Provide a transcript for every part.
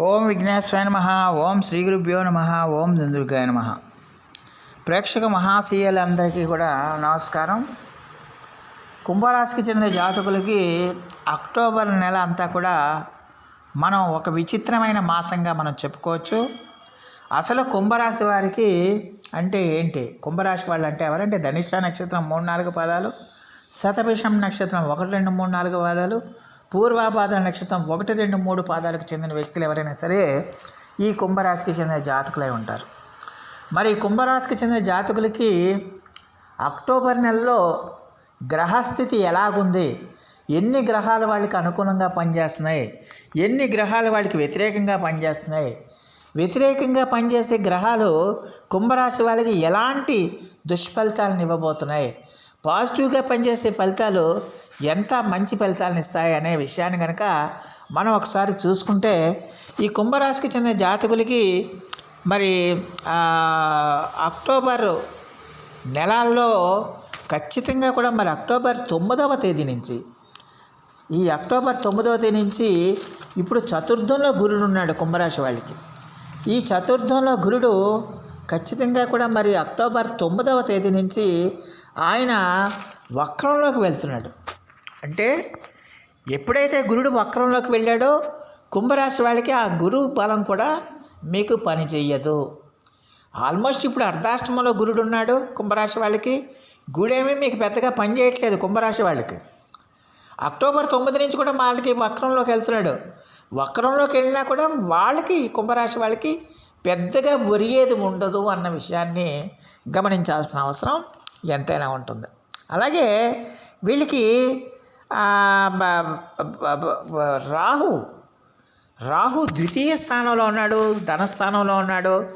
ఓం విఘ్నేశ్వరాయ నమ ఓం శ్రీ గురుభ్యో నమ ఓం దుందుర్గాయ నమ. ప్రేక్షక మహాశీయులందరికీ కూడా నమస్కారం. కుంభరాశికి చెందిన జాతకులకి అక్టోబర్ నెల అంతా కూడా మనం ఒక విచిత్రమైన మాసంగా మనం చెప్పుకోవచ్చు. అసలు కుంభరాశి వారికి అంటే ఏంటి? కుంభరాశి వాళ్ళు అంటే ఎవరంటే ధనిష్ట నక్షత్రం మూడు నాలుగు పదాలు శతభిషం నక్షత్రం ఒకటి రెండు మూడు నాలుగు పాదాలు పూర్వాపాద నక్షత్రం ఒకటి రెండు మూడు పాదాలకు చెందిన వ్యక్తులు ఎవరైనా సరే ఈ కుంభరాశికి చెందిన జాతకులై ఉంటారు. మరి కుంభరాశికి చెందిన జాతకులకి అక్టోబర్ నెలలో గ్రహస్థితి ఎలాగుంది? ఎన్ని గ్రహాలు వాళ్ళకి అనుకూలంగా పనిచేస్తున్నాయి? ఎన్ని గ్రహాలు వాళ్ళకి వ్యతిరేకంగా పనిచేస్తున్నాయి? వ్యతిరేకంగా పనిచేసే గ్రహాలు కుంభరాశి వాళ్ళకి ఎలాంటి దుష్ఫలితాలను ఇవ్వబోతున్నాయి? పాజిటివ్గా పనిచేసే ఫలితాలు ఎంత మంచి ఫలితాలను ఇస్తాయి అనే విషయాన్ని కనుక మనం ఒకసారి చూసుకుంటే ఈ కుంభరాశికి చెందిన జాతకులకి మరి అక్టోబర్ నెలల్లో ఖచ్చితంగా కూడా మరి అక్టోబర్ తొమ్మిదవ తేదీ నుంచి ఈ అక్టోబర్ తొమ్మిదవ తేదీ నుంచి ఇప్పుడు చతుర్థంలో గురుడు ఉన్నాడు కుంభరాశి వాళ్ళకి. ఈ చతుర్థంలో గురుడు ఖచ్చితంగా కూడా మరి అక్టోబర్ తొమ్మిదవ తేదీ నుంచి ఆయన వక్రంలోకి వెళ్తున్నాడు. అంటే ఎప్పుడైతే గురుడు వక్రంలోకి వెళ్ళాడో కుంభరాశి వాళ్ళకి ఆ గురువు బలం కూడా మీకు పని చెయ్యదు. ఆల్మోస్ట్ ఇప్పుడు అర్ధాష్టమంలో గురుడు ఉన్నాడు కుంభరాశి వాళ్ళకి. గుడేమీ మీకు పెద్దగా పని చేయట్లేదు కుంభరాశి వాళ్ళకి. అక్టోబర్ తొమ్మిది నుంచి కూడా వాళ్ళకి వక్రంలోకి వెళ్తున్నాడు. వక్రంలోకి వెళ్ళినా కూడా వాళ్ళకి కుంభరాశి వాళ్ళకి పెద్దగా ఒరిగేది ఉండదు అన్న విషయాన్ని గమనించాల్సిన అవసరం ఎంతైనా ఉంటుంది. అలాగే వీళ్ళకి రాహు. రాహు ద్వితీయ స్థానంలో ఉన్నాడు ధనస్థానంలో ఉన్నాడు.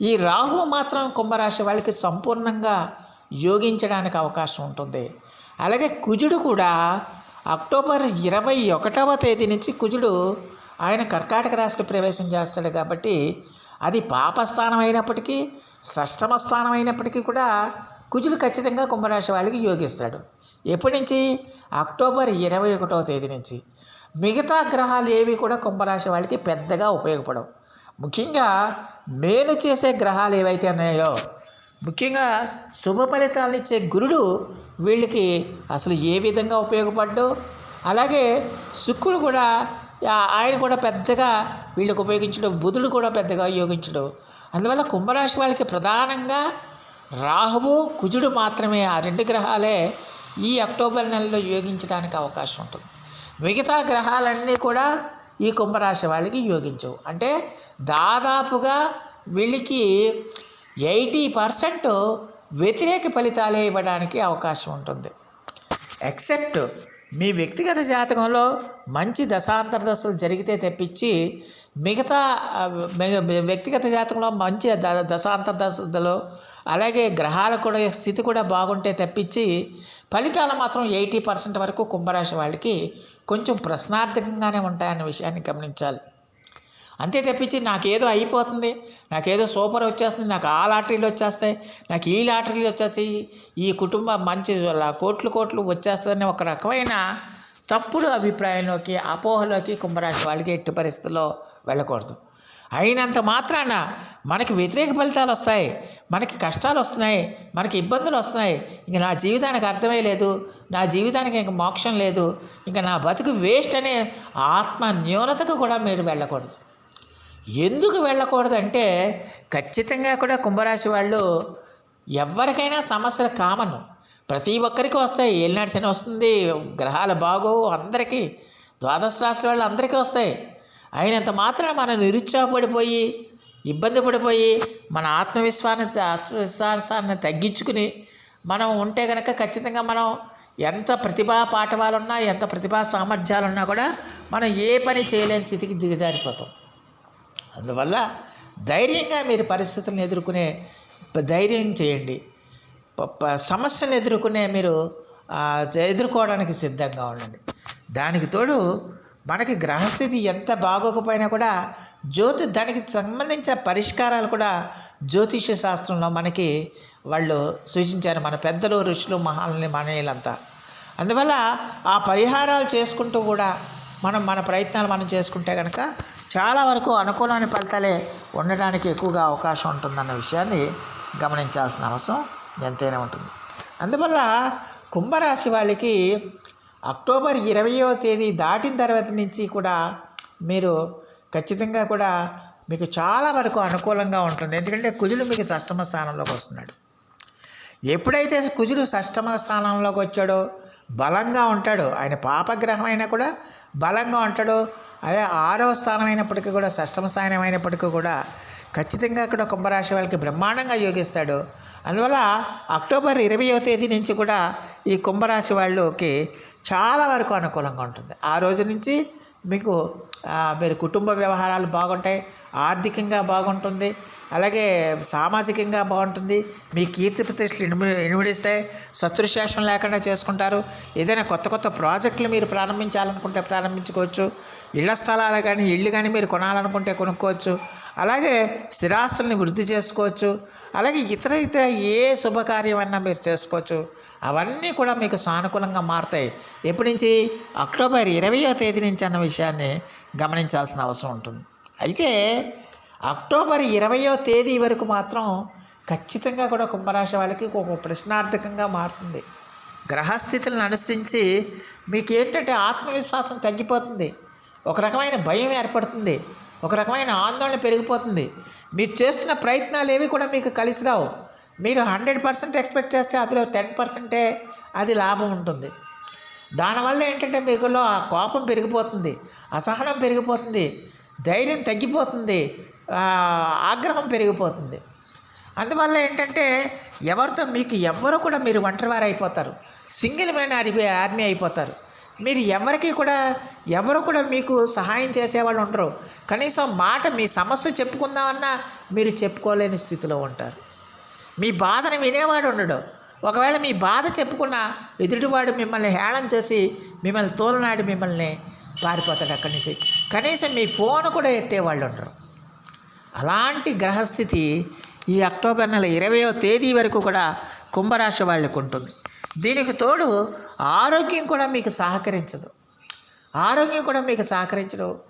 ఈ రాహు మాత్రం కుంభరాశి వాళ్ళకి సంపూర్ణంగా యోగించడానికి అవకాశం ఉంటుంది. అలాగే కుజుడు కూడా అక్టోబర్ ఇరవై ఒకటవ తేదీ నుంచి కుజుడు ఆయన కర్కాటక రాశికి ప్రవేశం చేస్తాడు కాబట్టి అది పాపస్థానం అయినప్పటికీ షష్టమ స్థానం అయినప్పటికీ కూడా కుజుడు ఖచ్చితంగా కుంభరాశి వాళ్ళకి యోగిస్తాడు. ఎప్పటి నుంచి? అక్టోబర్ ఇరవై ఒకటవ తేదీ నుంచి. మిగతా గ్రహాలు ఏవి కూడా కుంభరాశి వాళ్ళకి పెద్దగా ఉపయోగపడవు. ముఖ్యంగా మేలు చేసే గ్రహాలు ఏవైతే ఉన్నాయో ముఖ్యంగా శుభ ఫలితాలను ఇచ్చే గురుడు వీళ్ళకి అసలు ఏ విధంగా ఉపయోగపడ్డు? అలాగే శుక్రుడు కూడా ఆ- ఆయన కూడా పెద్దగా వీళ్ళకి ఉపయోగించడు బుధుడు కూడా పెద్దగా యోగించడు. అందువల్ల కుంభరాశి వాళ్ళకి ప్రధానంగా రాహువు కుజుడు మాత్రమే. ఆ రెండు గ్రహాలే ఈ అక్టోబర్ నెలలో యోగించడానికి అవకాశం ఉంటుంది. మిగతా గ్రహాలన్నీ కూడా ఈ కుంభరాశి వాళ్ళకి యోగించవు. అంటే దాదాపుగా వీళ్ళకి ఎయిటీ పర్సెంట్ వ్యతిరేక ఫలితాలే ఇవ్వడానికి అవకాశం ఉంటుంది. ఎక్సెప్ట్ మీ వ్యక్తిగత జాతకంలో మంచి దశాంతర దశలు జరిగితే తెప్పించి మిగతా మిగ- వ్యక్తిగత జాతకంలో మంచి ద దశాంతర దశలు అలాగే గ్రహాల కూడా స్థితి కూడా బాగుంటే తెప్పించి ఫలితాలు మాత్రం ఎయిటీ పర్సెంట్ వరకు కుంభరాశి వాళ్ళకి కొంచెం ప్రశ్నార్థకంగానే ఉంటాయన్న విషయాన్ని గమనించాలి. అంతే తప్పించి నాకేదో అయిపోతుంది. నాకేదో సూపర్ వచ్చేస్తుంది. నాకు ఆ లాటరీలు వచ్చేస్తాయి. నాకు ఈ లాటరీలు వచ్చేస్తాయి. ఈ కుటుంబం మంచి కోట్లు కోట్లు వచ్చేస్తుందని ఒక రకమైన తప్పుడు అభిప్రాయంలోకి అపోహలోకి కుంభరాశి వాళ్ళకి ఎట్టి పరిస్థితుల్లో వెళ్ళకూడదు. అయినంత మాత్రాన మనకి వ్యతిరేక ఫలితాలు వస్తాయి. మనకి కష్టాలు వస్తున్నాయి. మనకి ఇబ్బందులు వస్తున్నాయి. ఇంక నా జీవితానికి అర్థమే లేదు. నా జీవితానికి ఇంక మోక్షం లేదు. ఇంకా నా బతుకు వేస్ట్ అనే ఆత్మ న్యూనతకు కూడా మీరు వెళ్ళకూడదు. ఎందుకు వెళ్ళకూడదంటే ఖచ్చితంగా కూడా కుంభరాశి వాళ్ళు ఎవరికైనా సమస్యలు కామన్. ప్రతి ఒక్కరికి వస్తాయి. ఏలినాడు శని వస్తుంది. గ్రహాలు బాగోవు. అందరికీ ద్వాదశ రాశుల వాళ్ళు అందరికీ వస్తాయి. అయినంత మాత్రాన మనం నిరుత్సాహపడిపోయి ఇబ్బంది పడిపోయి మన ఆత్మవిశ్వాసాన్ని ఆత్మవిశ్వాసాన్ని తగ్గించుకుని మనం ఉంటే కనుక ఖచ్చితంగా మనం ఎంత ప్రతిభా పాఠవాలున్నా ఎంత ప్రతిభా సామర్థ్యాలు ఉన్నా కూడా మనం ఏ పని చేయలేని స్థితికి దిగజారిపోతాం. అందువల్ల ధైర్యంగా మీరు పరిస్థితులను ఎదుర్కొనే ధైర్యం చేయండి. సమస్యను ఎదుర్కొనే మీరు ఎదుర్కోవడానికి సిద్ధంగా ఉండండి. దానికి తోడు మనకి గ్రహస్థితి ఎంత బాగోకపోయినా కూడా జ్యోతి దానికి సంబంధించిన పరిష్కారాలు కూడా జ్యోతిష్య శాస్త్రంలో మనకి వాళ్ళు సూచించారు. మన పెద్దలు ఋషులు మహాలని మనీయులంతా అందువల్ల ఆ పరిహారాలు చేసుకుంటూ కూడా మనం మన ప్రయత్నాలు మనం చేసుకుంటే కనుక చాలా వరకు అనుకూలమైన ఫలితాలే ఉండడానికి ఎక్కువగా అవకాశం ఉంటుందన్న విషయాన్ని గమనించాల్సిన అవసరం ఎంతైనా ఉంటుంది. అందువల్ల కుంభరాశి వాళ్ళకి అక్టోబర్ ఇరవయో తేదీ దాటిన తర్వాత నుంచి కూడా మీరు ఖచ్చితంగా కూడా మీకు చాలా వరకు అనుకూలంగా ఉంటుంది. ఎందుకంటే కుజుడు మీకు సష్టమ స్థానంలోకి వస్తున్నాడు. ఎప్పుడైతే కుజుడు సష్టమ స్థానంలోకి వచ్చాడో బలంగా ఉంటాడు. ఆయన పాపగ్రహం అయినా కూడా బలంగా ఉంటాడు. అదే ఆరవ స్థానం అయినప్పటికీ కూడా షష్టమ స్థానం అయినప్పటికీ కూడా ఖచ్చితంగా కూడా కుంభరాశి వాళ్ళకి బ్రహ్మాండంగా యోగిస్తాడు. అందువల్ల అక్టోబర్ ఇరవయో తేదీ నుంచి కూడా ఈ కుంభరాశి వాళ్ళకి చాలా వరకు అనుకూలంగా ఉంటుంది. ఆ రోజు నుంచి మీకు మీరు కుటుంబ వ్యవహారాలు బాగుంటాయి ఆర్థికంగా బాగుంటుంది అలాగే సామాజికంగా బాగుంటుంది. మీ కీర్తి ప్రతిష్టలు ఇనుము ఇనుమడిస్తాయి శత్రుశేషం లేకుండా చేసుకుంటారు. ఏదైనా కొత్త కొత్త ప్రాజెక్టులు మీరు ప్రారంభించాలనుకుంటే ప్రారంభించుకోవచ్చు. ఇళ్ళ స్థలాలు కానీ ఇళ్ళు కానీ మీరు కొనాలనుకుంటే కొనుక్కోవచ్చు. అలాగే స్థిరాస్తుల్ని వృద్ధి చేసుకోవచ్చు. అలాగే ఇతర ఇతర ఏ శుభకార్యమైనా మీరు చేసుకోవచ్చు. అవన్నీ కూడా మీకు సానుకూలంగా మారుతాయి. ఎప్పటి నుంచి? అక్టోబర్ ఇరవయో తేదీ నుంచి అన్న విషయాన్ని గమనించాల్సిన అవసరం ఉంటుంది. అయితే అక్టోబర్ ఇరవయో తేదీ వరకు మాత్రం ఖచ్చితంగా కూడా కుంభరాశి వాళ్ళకి ఒక ప్రశ్నార్థకంగా మారుతుంది. గ్రహస్థితులను అనుసరించి మీకు ఏంటంటే ఆత్మవిశ్వాసం తగ్గిపోతుంది. ఒక రకమైన భయం ఏర్పడుతుంది. ఒక రకమైన ఆందోళన పెరిగిపోతుంది. మీరు చేస్తున్న ప్రయత్నాలు ఏవి కూడా మీకు కలిసి రావు. మీరు హండ్రెడ్ పర్సెంట్ ఎక్స్పెక్ట్ చేస్తే అందులో టెన్ పర్సెంటే అది లాభం ఉంటుంది. దానివల్ల ఏంటంటే మీకులో ఆ కోపం పెరిగిపోతుంది. అసహనం పెరిగిపోతుంది. ధైర్యం తగ్గిపోతుంది. ఆగ్రహం పెరిగిపోతుంది. అందువల్ల ఏంటంటే ఎవరితో మీకు ఎవరు కూడా మీరు ఒంటరివారు అయిపోతారు. సింగిల్ మ్యాన్ ఆర్మీ ఆర్మీ అయిపోతారు. మీరు ఎవరికి కూడా ఎవరు కూడా మీకు సహాయం చేసేవాళ్ళు ఉండరు. కనీసం మాట మీ సమస్య చెప్పుకుందామన్నా మీరు చెప్పుకోలేని స్థితిలో ఉంటారు. మీ బాధను వినేవాడు ఉండడు. ఒకవేళ మీ బాధ చెప్పుకున్న ఎదుటివాడు మిమ్మల్ని హేళన చేసి మిమ్మల్ని తోలనాడి మిమ్మల్ని పారిపోతాడు అక్కడి నుంచి. కనీసం మీ ఫోన్ కూడా ఎత్తేవాళ్ళు ఉండరు. అలాంటి గ్రహస్థితి ఈ అక్టోబర్ నెల ఇరవయో తేదీ వరకు కూడా కుంభరాశి వాళ్ళకు ఉంటుంది. దీనికి తోడు ఆరోగ్యం కూడా మీకు సహకరించదు. ఆరోగ్యం కూడా మీకు సహకరించదు.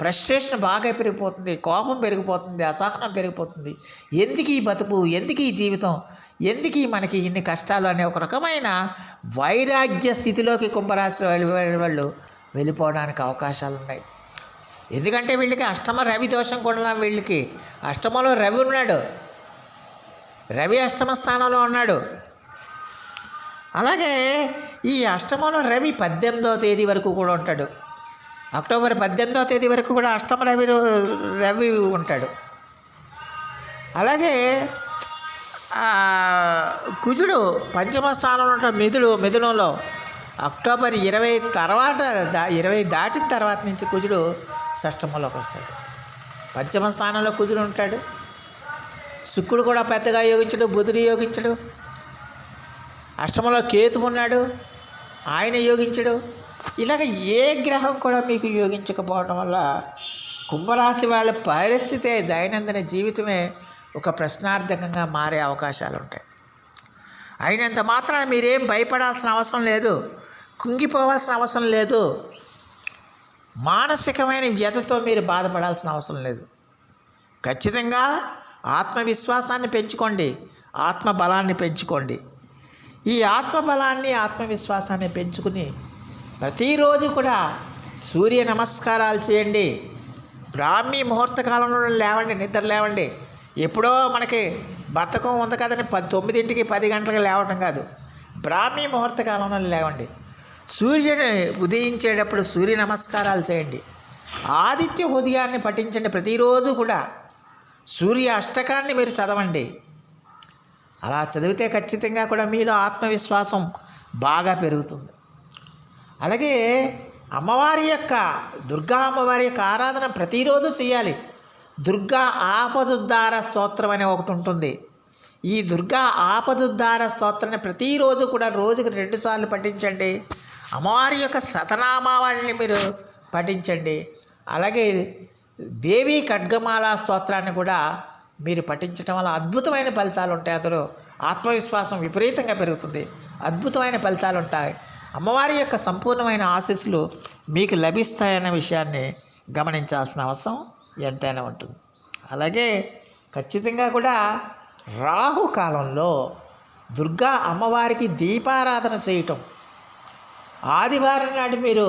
ఫ్రస్ట్రేషన్ బాగా పెరిగిపోతుంది కోపం పెరిగిపోతుంది అసహనం పెరిగిపోతుంది. ఎందుకు ఈ బతుకు? ఎందుకు ఈ జీవితం? ఎందుకు మనకి ఇన్ని కష్టాలు? అనే ఒక రకమైన వైరాగ్య స్థితిలోకి కుంభరాశి వాళ్ళు వెళ్ళిపోవడానికి అవకాశాలు ఉన్నాయి ఎందుకంటే వీళ్ళకి అష్టమ రవి దోషం కూడా వీళ్ళకి. అష్టమలో రవి ఉన్నాడు. రవి అష్టమ స్థానంలో ఉన్నాడు. అలాగే ఈ అష్టమంలో రవి పద్దెనిమిదవ తేదీ వరకు కూడా ఉంటాడు. అక్టోబర్ పద్దెనిమిదవ తేదీ వరకు కూడా అష్టమ రవి రవి ఉంటాడు. అలాగే కుజుడు పంచమ స్థానంలో ఉంటాడు. మిథుడు మిథునంలో. అక్టోబర్ ఇరవై తర్వాత ఇరవై దాటిన తర్వాత నుంచి కుజుడు షష్టమంలోకి వస్తాడు. పంచమ స్థానంలో కుజుడు ఉంటాడు. శుక్రుడు కూడా పెద్దగా యోగించడు బుధుడు యోగించడు. అష్టమంలో కేతు ఉన్నాడు ఆయన యోగించడు. ఇలాగ ఏ గ్రహం కూడా మీకు యోగించకపోవడం వల్ల కుంభరాశి వాళ్ళ పరిస్థితే దైనందిన జీవితమే ఒక ప్రశ్నార్థకంగా మారే అవకాశాలు ఉంటాయి. అయినంత మాత్రాన మీరేం భయపడాల్సిన అవసరం లేదు. కుంగిపోవాల్సిన అవసరం లేదు. మానసికమైన వ్యధతో మీరు బాధపడాల్సిన అవసరం లేదు. ఖచ్చితంగా ఆత్మవిశ్వాసాన్ని పెంచుకోండి. ఆత్మ బలాన్ని పెంచుకోండి. ఈ ఆత్మ బలాన్ని ఆత్మవిశ్వాసాన్ని పెంచుకుని ప్రతిరోజు కూడా సూర్య నమస్కారాలు చేయండి. బ్రాహ్మీ ముహూర్త కాలంలో లేవండి నిద్ర లేవండి. ఎప్పుడో మనకి బతకం ఉంది కదండి పది తొమ్మిదింటికి పది గంటలకు లేవటం కాదు. బ్రాహ్మీ ముహూర్త కాలంలో లేవండి. సూర్యుని ఉదయించేటప్పుడు సూర్య నమస్కారాలు చేయండి. ఆదిత్య ఉదయాన్ని పఠించండి. ప్రతిరోజు కూడా సూర్య అష్టకాన్ని మీరు చదవండి. అలా చదివితే ఖచ్చితంగా కూడా మీలో ఆత్మవిశ్వాసం బాగా పెరుగుతుంది. అలాగే అమ్మవారి యొక్క దుర్గా అమ్మవారి యొక్క ఆరాధన ప్రతిరోజు చేయాలి. దుర్గా ఆపదుద్దార స్తోత్రం అనే ఒకటి ఉంటుంది. ఈ దుర్గా ఆపదుద్దార స్తోత్రాన్ని ప్రతిరోజు కూడా రోజుకి రెండుసార్లు పఠించండి. అమ్మవారి యొక్క శతనామావళిని మీరు పఠించండి. అలాగే దేవి ఖడ్గమాల స్తోత్రాన్ని కూడా మీరు పఠించడం వల్ల అద్భుతమైన ఫలితాలు ఉంటాయి. అందులో ఆత్మవిశ్వాసం విపరీతంగా పెరుగుతుంది. అద్భుతమైన ఫలితాలు ఉంటాయి. అమ్మవారి యొక్క సంపూర్ణమైన ఆశీస్సులు మీకు లభిస్తాయన్న విషయాన్ని గమనించాల్సిన అవసరం ఎంతైనా ఉంటుంది. అలాగే ఖచ్చితంగా కూడా రాహు కాలంలో దుర్గా అమ్మవారికి దీపారాధన చేయటం ఆదివారం నాడు మీరు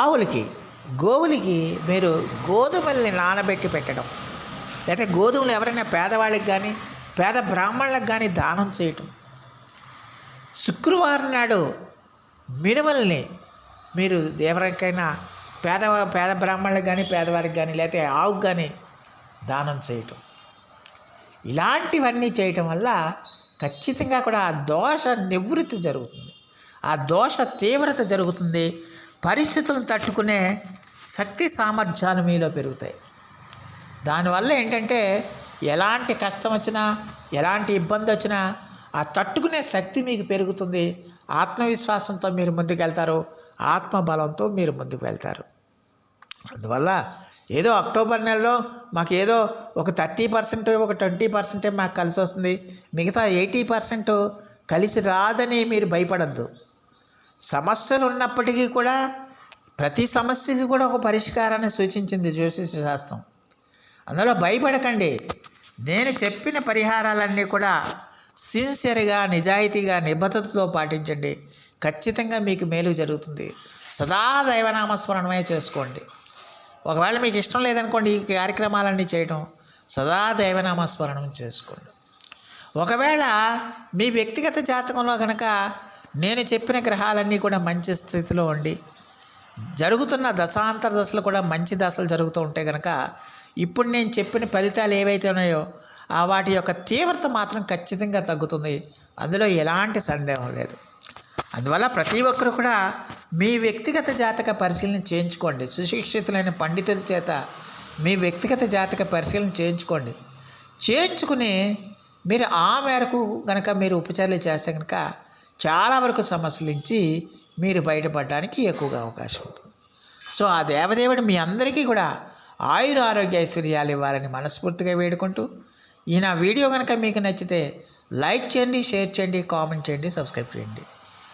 ఆవులకి గోవులకి మీరు గోధుమల్ని నానబెట్టి పెట్టడం. లేకపోతే గోధుమలు ఎవరైనా పేదవాళ్ళకి కానీ పేద బ్రాహ్మణులకు కానీ దానం చేయటం. శుక్రవారం నాడు మినుమల్ని మీరు ఎవరికైనా పేద పేద బ్రాహ్మణులకు కానీ పేదవారికి కానీ లేకపోతే ఆవుకు కానీ దానం చేయటం. ఇలాంటివన్నీ చేయటం వల్ల ఖచ్చితంగా కూడా ఆ దోష నివృత్తి జరుగుతుంది. ఆ దోష తీవ్రత జరుగుతుంది. పరిస్థితులను తట్టుకునే శక్తి సామర్థ్యాలు మీలో పెరుగుతాయి. దానివల్ల ఏంటంటే ఎలాంటి కష్టం వచ్చినా ఎలాంటి ఇబ్బంది వచ్చినా ఆ తట్టుకునే శక్తి మీకు పెరుగుతుంది. ఆత్మవిశ్వాసంతో మీరు ముందుకు వెళ్తారు ఆత్మబలంతో మీరు ముందుకు వెళ్తారు. అందువల్ల ఏదో అక్టోబర్ నెలలో మాకు ఏదో ఒక థర్టీ పర్సెంట్ ఒక ట్వంటీ పర్సెంటే మాకు కలిసి వస్తుంది. మిగతా ఎయిటీ పర్సెంట్ కలిసి రాదని మీరు భయపడద్దు. సమస్యలు ఉన్నప్పటికీ కూడా ప్రతి సమస్యకి కూడా ఒక పరిష్కారాన్ని సూచించింది జ్యోతిష శాస్త్రం. అందులో భయపడకండి. నేను చెప్పిన పరిహారాలన్నీ కూడా సిన్సియర్గా నిజాయితీగా నిబద్ధతతో పాటించండి. ఖచ్చితంగా మీకు మేలు జరుగుతుంది. సదా దైవనామస్మరణమే చేసుకోండి. ఒకవేళ మీకు ఇష్టం లేదనుకోండి ఈ కార్యక్రమాలన్నీ చేయడం సదా దైవనామస్మరణం చేసుకోండి. ఒకవేళ మీ వ్యక్తిగత జాతకంలో కనుక నేను చెప్పిన గ్రహాలన్నీ కూడా మంచి స్థితిలో ఉండి జరుగుతున్న దశాంతర దశలు కూడా మంచి దశలు జరుగుతూ ఉంటే కనుక ఇప్పుడు నేను చెప్పిన ఫలితాలు ఏవైతే ఉన్నాయో ఆ వాటి యొక్క తీవ్రత మాత్రం ఖచ్చితంగా తగ్గుతుంది. అందులో ఎలాంటి సందేహం లేదు. అందువల్ల ప్రతి ఒక్కరు కూడా మీ వ్యక్తిగత జాతక పరిశీలన చేయించుకోండి. సుశిక్షితులైన పండితుల చేత మీ వ్యక్తిగత జాతక పరిశీలన చేయించుకోండి. చేయించుకుని మీరు ఆ మేరకు కనుక మీరు ఉపచారాలు చేస్తే కనుక చాలా వరకు సమస్యల నుంచి మీరు బయటపడడానికి ఎక్కువగా అవకాశం ఉంటుంది. సో ఆ దేవదేవుడు మీ అందరికీ కూడా ఆయుర ఆరోగ్య ఐశ్వర్యాలు ఇవ్వాలని మనస్ఫూర్తిగా వేడుకుంటూ ఈ నా వీడియో కనుక మీకు నచ్చితే లైక్ చేయండి షేర్ చేయండి కామెంట్ చేయండి సబ్స్క్రైబ్ చేయండి.